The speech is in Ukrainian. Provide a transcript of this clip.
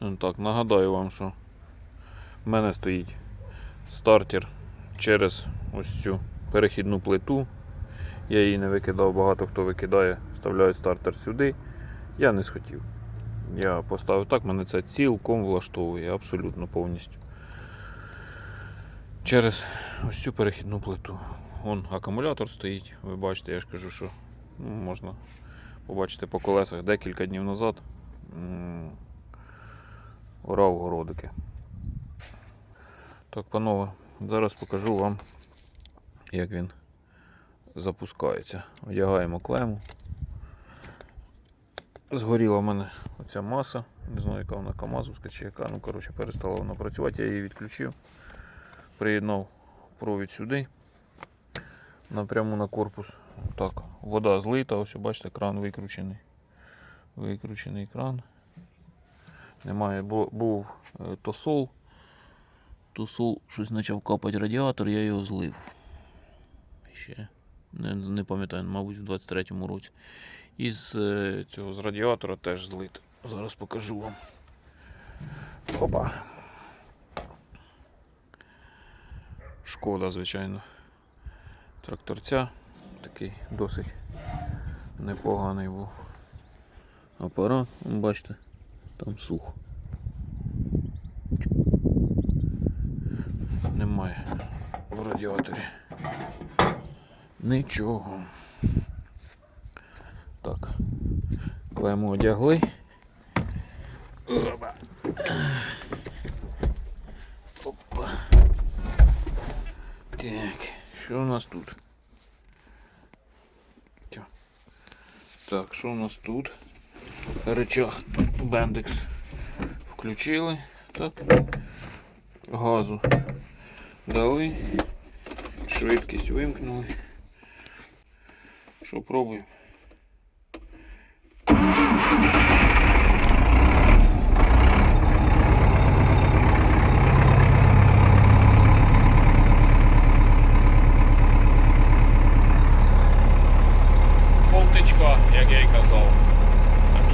Ну, Так, нагадаю вам, що в мене стоїть стартер через ось цю перехідну плиту. Я її не викидав, багато хто викидає, вставляють стартер сюди. Я не схотів. Я поставив так, мене це цілком влаштовує, абсолютно повністю. Через ось цю перехідну плиту. Вон акумулятор стоїть, ви бачите, я ж кажу, що ну, можна побачити по колесах декілька днів назад. М, Орав городики. Так, панове, зараз покажу вам, як він запускається. Одягаємо клему. Згоріла в мене оця маса. Не знаю, яка вона Камазовська чи яка. Ну, коротше, перестала вона працювати, я її відключив. Приєднав провід сюди. Напряму на корпус. Так, вода злита, ось бачите, кран викручений. Викручений кран. Немає, бу- був е, тосол. Тосол щось почав капати радіатор, я його злив. Ще не, не пам'ятаю, мабуть, в 23-му році. Із е, цього з радіатора теж злит. Зараз покажу вам. Опа. Шкода, звичайно. Тракторця. Такий досить непоганий був апарат. Бачите, там сухо. Немає в радіаторі. Нічого. Так. Клему одягли. Опа. Опа. Так, що у нас тут? Так, що у нас тут? Рычаг Bendix включили. Так. Газу дали. Швидкість вимкнули. Що пробуємо? Полтичка, як я й казав.